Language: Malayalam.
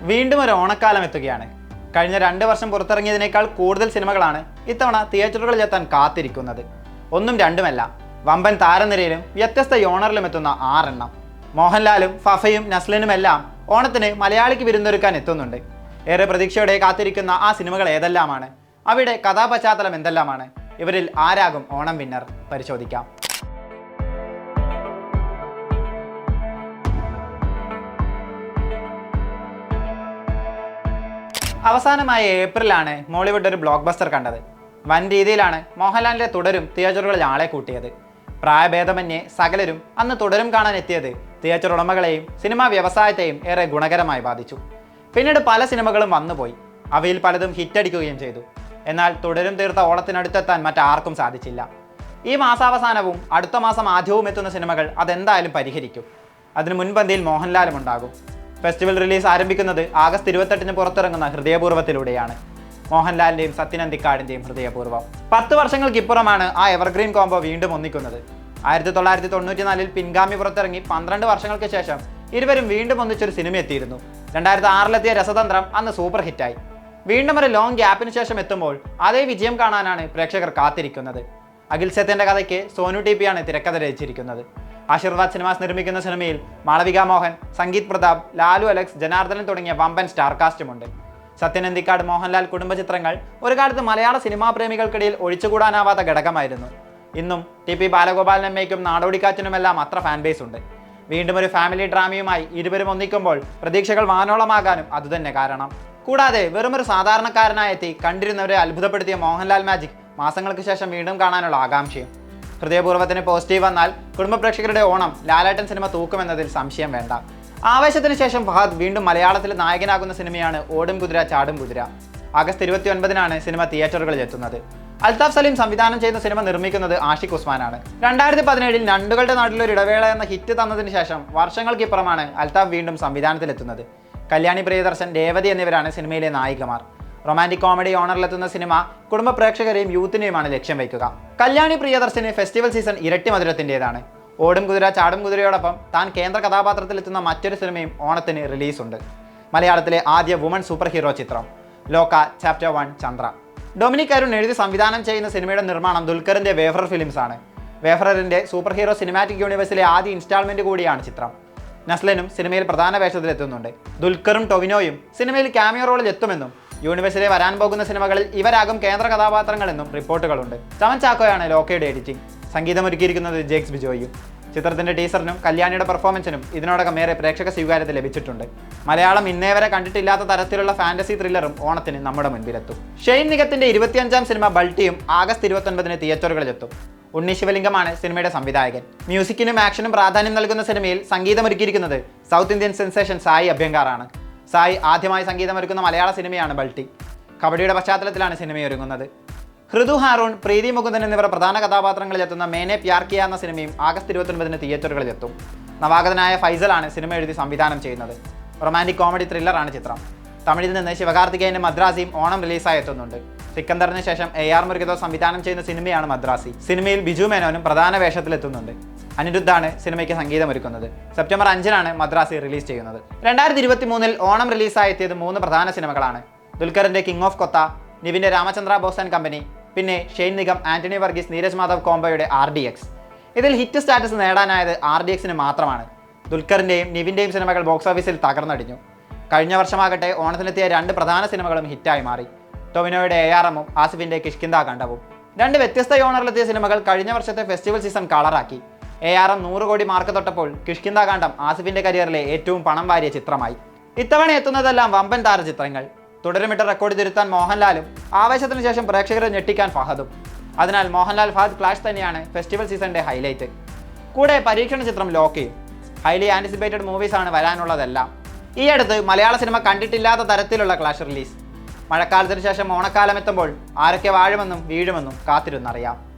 വീണ്ടും ഒരു ഓണക്കാലം എത്തുകയാണ്. കഴിഞ്ഞ രണ്ട് വർഷം പുറത്തിറങ്ങിയതിനേക്കാൾ കൂടുതൽ സിനിമകളാണ് ഇത്തവണ തിയേറ്ററുകളിൽ എത്താൻ കാത്തിരിക്കുന്നത്. ഒന്നും രണ്ടുമല്ല വമ്പൻ താരനിരയിലും വ്യത്യസ്ത യോണറിലും എത്തുന്ന ആറെണ്ണം. മോഹൻലാലും ഫഫയും നസ്ലിനുമെല്ലാം ഓണത്തിന് മലയാളിക്ക് വിരുന്നൊരുക്കാൻ എത്തുന്നുണ്ട്. ഏറെ പ്രതീക്ഷയോടെ കാത്തിരിക്കുന്ന ആ സിനിമകൾ ഏതെല്ലാമാണ്? അവയുടെ കഥാപശ്ചാത്തലം എന്തെല്ലാമാണ്? ഇവരിൽ ആരാകും ഓണം വിന്നർ? പരിശോധിക്കാം. അവസാനമായ ഏപ്രിലാണ് മോളിവുഡ് ഒരു ബ്ലോക്ക് ബസ്റ്റർ കണ്ടത്. വൻ രീതിയിലാണ് മോഹൻലാലിന്റെ തുടരും തിയേറ്ററുകളിൽ ആളെ കൂട്ടിയത്. പ്രായഭേദമന്യേ സകലരും അന്ന് തുടരും കാണാൻ എത്തിയത് തിയേറ്റർ ഉടമകളെയും സിനിമാ വ്യവസായത്തെയും ഏറെ ഗുണകരമായി ബാധിച്ചു. പിന്നീട് പല സിനിമകളും വന്നുപോയി. അവയിൽ പലതും ഹിറ്റടിക്കുകയും ചെയ്തു. എന്നാൽ തുടരും തീർത്ത ഓണത്തിനടുത്തെത്താൻ മറ്റാർക്കും സാധിച്ചില്ല. ഈ മാസാവസാനവും അടുത്ത മാസം ആദ്യവും എത്തുന്ന സിനിമകൾ അതെന്തായാലും പരിഹരിക്കും. അതിന് മുൻപന്തിയിൽ മോഹൻലാലും ഉണ്ടാകും. ഫെസ്റ്റിവൽ റിലീസ് ആരംഭിക്കുന്നത് ആഗസ്റ്റ് ഇരുപത്തെട്ടിന് പുറത്തിറങ്ങുന്ന ഹൃദയപൂർവത്തിലൂടെയാണ്. മോഹൻലാലിന്റെയും സത്യനന്ദിക്കാടിന്റെയും ഹൃദയപൂർവം. പത്ത് വർഷങ്ങൾക്കിപ്പുറമാണ് ആ എവർഗ്രീൻ കോംബോ വീണ്ടും ഒന്നിക്കുന്നത്. ആയിരത്തി തൊള്ളായിരത്തി തൊണ്ണൂറ്റിനാലിൽ പിൻഗാമി പുറത്തിറങ്ങി പന്ത്രണ്ട് വർഷങ്ങൾക്ക് ശേഷം ഇരുവരും വീണ്ടും ഒന്നിച്ചൊരു സിനിമ എത്തിയിരുന്നു രണ്ടായിരത്തി ആറിലെത്തിയ രസതന്ത്രം അന്ന് സൂപ്പർ ഹിറ്റായി വീണ്ടും ഒരു ലോങ് ഗ്യാപ്പിന് ശേഷം എത്തുമ്പോൾ അതേ വിജയം കാണാനാണ് പ്രേക്ഷകർ കാത്തിരിക്കുന്നത്. അഖിൽ സത്യന്റെ കഥയ്ക്ക് സോനു ടി പിയാണ് തിരക്കഥ രചിച്ചിരിക്കുന്നത്. ആശീർവാദ് സിനിമാസ് നിർമ്മിക്കുന്ന സിനിമയിൽ മാളവിക മോഹൻ സംഗീത് പ്രതാപ് ലാലു അലക്സ് ജനാർദ്ദനൻ തുടങ്ങിയ വമ്പൻ സ്റ്റാർ കാസ്റ്റുമുണ്ട്. സത്യനന്ദിക്കാട് മോഹൻലാൽ കുടുംബ ചിത്രങ്ങൾ ഒരു കാലത്ത് മലയാള സിനിമാ പ്രേമികൾക്കിടയിൽ ഒഴിച്ചുകൂടാനാവാത്ത ഘടകമായിരുന്നു. ഇന്നും ടി പി ബാലഗോപാലനമ്മയ്ക്കും നാടോടിക്കാറ്റിനുമെല്ലാം അത്ര ഫാൻ ബേസ് ഉണ്ട്. വീണ്ടും ഒരു ഫാമിലി ഡ്രാമയുമായി ഇരുവരും ഒന്നിക്കുമ്പോൾ പ്രതീക്ഷകൾ വാനോളമാകാനും അതുതന്നെ കാരണം. കൂടാതെ വെറുമൊരു സാധാരണക്കാരനായെത്തി കണ്ടിരുന്നവരെ അത്ഭുതപ്പെടുത്തിയ മോഹൻലാൽ മാജിക് മാസങ്ങൾക്ക് ശേഷം വീണ്ടും കാണാനുള്ള ആകാംക്ഷയും. ഹൃദയപൂർവത്തിന് പോസിറ്റീവ് വന്നാൽ കുടുംബ പ്രേക്ഷകരുടെ ഓണം ലാലാട്ടൻ സിനിമ തൂക്കുമെന്നതിൽ സംശയം വേണ്ട. ആവേശത്തിന് ശേഷം ഫഹദ് വീണ്ടും മലയാളത്തിലെ നായകനാകുന്ന സിനിമയാണ് ഓടും കുതിര ചാടും കുതിര. ആഗസ്റ്റ് ഇരുപത്തി ഒൻപതിനാണ് സിനിമ തിയേറ്ററുകളിൽ എത്തുന്നത്. അൽതാഫ് സലീം സംവിധാനം ചെയ്യുന്ന സിനിമ നിർമ്മിക്കുന്നത് ആഷിഖ് ഉസ്മാനാണ്. രണ്ടായിരത്തി പതിനേഴിൽ നണ്ടുകളുടെ നാട്ടിൽ ഒരു ഇടവേള എന്ന ഹിറ്റ് തന്നതിന് ശേഷം വർഷങ്ങൾക്കിപ്പുറമാണ് അൽതാഫ് വീണ്ടും സംവിധാനത്തിലെത്തുന്നത്. കല്യാണി പ്രിയദർശൻ രേവതി എന്നിവരാണ് സിനിമയിലെ നായികമാർ. റൊമാന്റിക് കോമഡി ഓണറിലെത്തുന്ന സിനിമ കുടുംബ പ്രേക്ഷകരെയും യൂത്തിനെയുമാണ് ലക്ഷ്യം വയ്ക്കുക. കല്യാണി പ്രിയദർശന് ഫെസ്റ്റിവൽ സീസൺ ഇരട്ടി മധുരത്തിന്റെതാണ് ഓടും കുതിര ചാടും കുതിരയോടൊപ്പം താൻ കേന്ദ്ര കഥാപാത്രത്തിലെത്തുന്ന മറ്റൊരു സിനിമയും ഓണത്തിന് റിലീസുണ്ട്. മലയാളത്തിലെ ആദ്യ വുമൺ സൂപ്പർ ഹീറോ ചിത്രം. Lokah chapter one Chandra. Dominic Arun എഴുതി സംവിധാനം ചെയ്യുന്ന സിനിമയുടെ നിർമ്മാണം ദുൽഖറിന്റെ വേഫർ ഫിലിംസ് ആണ് വേഫറിന്റെ സൂപ്പർ ഹീറോ സിനിമാറ്റിക് യൂണിവേഴ്സിലെ ആദ്യ ഇൻസ്റ്റാൾമെന്റ് കൂടിയാണ് ചിത്രം. നസ്ലനും സിനിമയിൽ പ്രധാന വേഷത്തിലെത്തുന്നുണ്ട്. ദുൽഖറും ടൊവിനോയും സിനിമയിൽ ക്യാമിയോ റോളിൽ എത്തുമെന്നും യൂണിവേഴ്സിലെ വരാൻ പോകുന്ന സിനിമകളിൽ ഇവരാകും കേന്ദ്ര കഥാപാത്രങ്ങളെന്നും റിപ്പോർട്ടുകളുണ്ട്. ചമൻ ചാക്കോയാണ് ലോക്കയുടെ എഡിറ്റിംഗ് സംഗീതമൊരുക്കിയിരിക്കുന്നത് ജേക്സ് ബിജോയും. ചിത്രത്തിന്റെ ടീസറിനും കല്യാണിയുടെ പെർഫോമൻസിനും ഇതിനോടകം ഏറെ പ്രേക്ഷക സ്വീകാര്യത ലഭിച്ചിട്ടുണ്ട്. മലയാളം ഇന്നേ വരെ കണ്ടിട്ടില്ലാത്ത തരത്തിലുള്ള ഫാന്റസി ത്രില്ലറും ഓണത്തിന് നമ്മുടെ മുൻപിലെത്തും. ഷെയ്ൻ നിഗത്തിന്റെ ഇരുപത്തിയഞ്ചാം സിനിമ ബൾട്ടിയും ആഗസ്റ്റ് ഇരുപത്തൊൻപതിന് തിയേറ്ററുകളിലെത്തും. ഉണ്ണി ശിവലിംഗമാണ് സിനിമയുടെ സംവിധായകൻ. മ്യൂസിക്കിനും ആക്ഷനും പ്രാധാന്യം നൽകുന്ന സിനിമയിൽ സംഗീതമൊരുക്കിയിരിക്കുന്നത് സൗത്ത് ഇന്ത്യൻ സെൻസേഷൻ സായി അഭ്യങ്കാറാണ്. സായി ആദ്യമായി സംഗീതമൊരുക്കുന്ന മലയാള സിനിമയാണ് ബൾട്ടി. കബഡിയുടെ പശ്ചാത്തലത്തിലാണ് സിനിമയൊരുങ്ങുന്നത് ഹൃദു ഹാറൂൺ പ്രീതി മുകുന്ദൻ എന്നിവർ പ്രധാന കഥാപാത്രങ്ങളിലെത്തുന്ന മേനെ പ്യാർ കിയ എന്ന സിനിമയും ആഗസ്റ്റ് ഇരുപത്തൊൻപതിന് തിയേറ്ററുകളിലെത്തും നവാഗതനായ ഫൈസലാണ് സിനിമ എഴുതി സംവിധാനം ചെയ്യുന്നത്. റൊമാന്റിക് കോമഡി ത്രില്ലറാണ് ചിത്രം. തമിഴിൽ നിന്ന് ശിവകാർത്തികേയന്റെ മദ്രാസിയും ഓണം റിലീസായി എത്തുന്നുണ്ട്. സിക്കന്ദറിന് ശേഷം എ ആർ മുരുകതോ സംവിധാനം ചെയ്യുന്ന സിനിമയാണ് മദ്രാസി. സിനിമയിൽ ബിജു മേനോനും പ്രധാന വേഷത്തിലെത്തുന്നുണ്ട്. അനിരുദ്ധാണ് സിനിമയ്ക്ക് സംഗീതമൊരുക്കുന്നത്. സെപ്റ്റംബർ അഞ്ചിനാണ് മദ്രാസി റിലീസ് ചെയ്യുന്നത്. രണ്ടായിരത്തി ഇരുപത്തി മൂന്നിൽ ഓണം റിലീസായി എത്തിയത് മൂന്ന് പ്രധാന സിനിമകളാണ്. ദുൽഖറിന്റെ കിങ് ഓഫ് കൊത്ത നിവിന്റെ രാമചന്ദ്ര ബോസ് ആൻഡ് കമ്പനി പിന്നെ ഷെയ്ൻ നിഗം ആന്റണി വർഗീസ് നീരജ് മാധവ് കോംബോയുടെ ആർ ഡി എക്സ് ഇതിൽ ഹിറ്റ് സ്റ്റാറ്റസ് നേടാനായത് ആർ ഡി എക്സിന് മാത്രമാണ്. ദുൽഖറിന്റെയും നിവിന്റെയും സിനിമകൾ ബോക്സ് ഓഫീസിൽ തകർന്നടിഞ്ഞു. കഴിഞ്ഞ വർഷമാകട്ടെ ഓണത്തിനെത്തിയ രണ്ട് പ്രധാന സിനിമകളും ഹിറ്റായി മാറി. ടൊവിനോയുടെ എ ആർ എമ്മും ആസിഫിന്റെ കിഷ്കിന്ദ കണ്ടവും രണ്ട് വ്യത്യസ്ത ഓണറിലെത്തിയ സിനിമകൾ കഴിഞ്ഞ വർഷത്തെ ഫെസ്റ്റിവൽ സീസൺ കളറാക്കി എ ആർ എം നൂറ് കോടി മാർക്ക് തൊട്ടപ്പോൾ കിഷ്കിന്ദ കാണ്ഡം ആസിഫിന്റെ കരിയറിലെ ഏറ്റവും പണം വാരിയ ചിത്രമായി. ഇത്തവണ എത്തുന്നതെല്ലാം വമ്പൻ താര ചിത്രങ്ങൾ തുടരുമിട്ട റെക്കോർഡ് തിരുത്താൻ മോഹൻലാലും ആവേശത്തിന് ശേഷം പ്രേക്ഷകരെ ഞെട്ടിക്കാൻ ഫഹദും. അതിനാൽ മോഹൻലാൽ ഫഹദ് ക്ലാഷ് തന്നെയാണ് ഫെസ്റ്റിവൽ സീസണിന്റെ ഹൈലൈറ്റ്. കൂടെ പരീക്ഷണ ചിത്രം ലോക്കി. ഹൈലി ആന്റിസിപ്പേറ്റഡ് മൂവീസാണ് വരാനുള്ളതെല്ലാം. ഈ അടുത്ത് മലയാള സിനിമ കണ്ടിട്ടില്ലാത്ത തരത്തിലുള്ള ക്ലാഷ് റിലീസ്. മഴക്കാലത്തിന് ശേഷം ഓണക്കാലം എത്തുമ്പോൾ ആരൊക്കെ വാഴുമെന്നും വീഴുമെന്നും കാത്തിരുന്നറിയാം.